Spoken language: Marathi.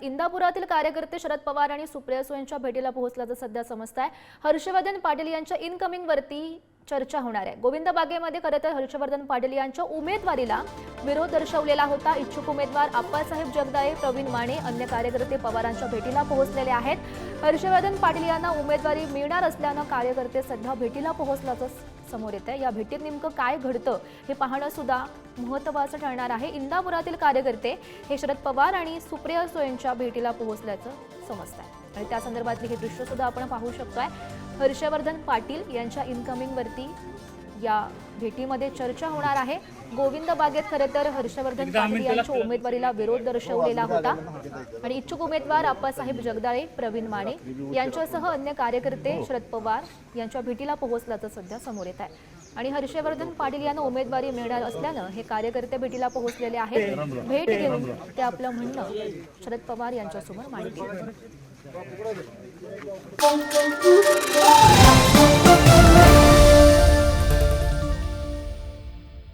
संदर्भात इंदापुरातील कार्यकर्ते शरद पवार आणि सुप्रिया सुळे यांच्या भेटीला पोहोचल्याचं सध्या समजत आहे. हर्षवर्धन पाटील यांच्या इनकमिंग वरती चर्चा होणार आहे. गोविंद बागेमध्ये खरं तर हर्षवर्धन पाटील यांच्या उमेदवारीला विरोध दर्शवलेला होता. इच्छुक उमेदवार अप्पासाहेब जगदाळे प्रवीण माने अन्य कार्यकर्ते पवारांच्या भेटीला पोहोचलेले आहेत. हर्षवर्धन पाटील यांना उमेदवारी मिळणार असल्यानं कार्यकर्ते सध्या भेटीला पोहोचल्याचं समोर येत आहे या भेटीत नेमकं काय घडतं हे पाहणं सुद्धा महत्त्वाचं ठरणार आहे. इंदापुरातील कार्यकर्ते हे शरद पवार आणि सुप्रिया सोयेंच्या भेटीला पोहोचल्याचं समजत आहे आणि त्या संदर्भातली हे दृश्य सुद्धा आपण पाहू शकतोय. हर्षवर्धन पाटील यांच्या इन्कमिंगवरती या भेटीमध्ये चर्चा होणार आहे. गोविंद बागेत खरं तर हर्षवर्धन पाटील यांच्या उमेदवारीला विरोध दर्शवलेला होता. आणि इच्छुक उमेदवार आप्पासाहेब जगदाळे प्रवीण माने यांच्यासह अन्य कार्यकर्ते शरद पवार यांच्या भेटीला पोहोचल्याचं सध्या समोर येत आहे. आणि हर्षवर्धन पाटील यांना उमेदवारी मिळणार असल्यानं हे कार्यकर्ते भेटीला पोहोचलेले आहेत. भेट घेऊन ते आपलं म्हणणं शरद पवार यांच्यासमोर मांडतील.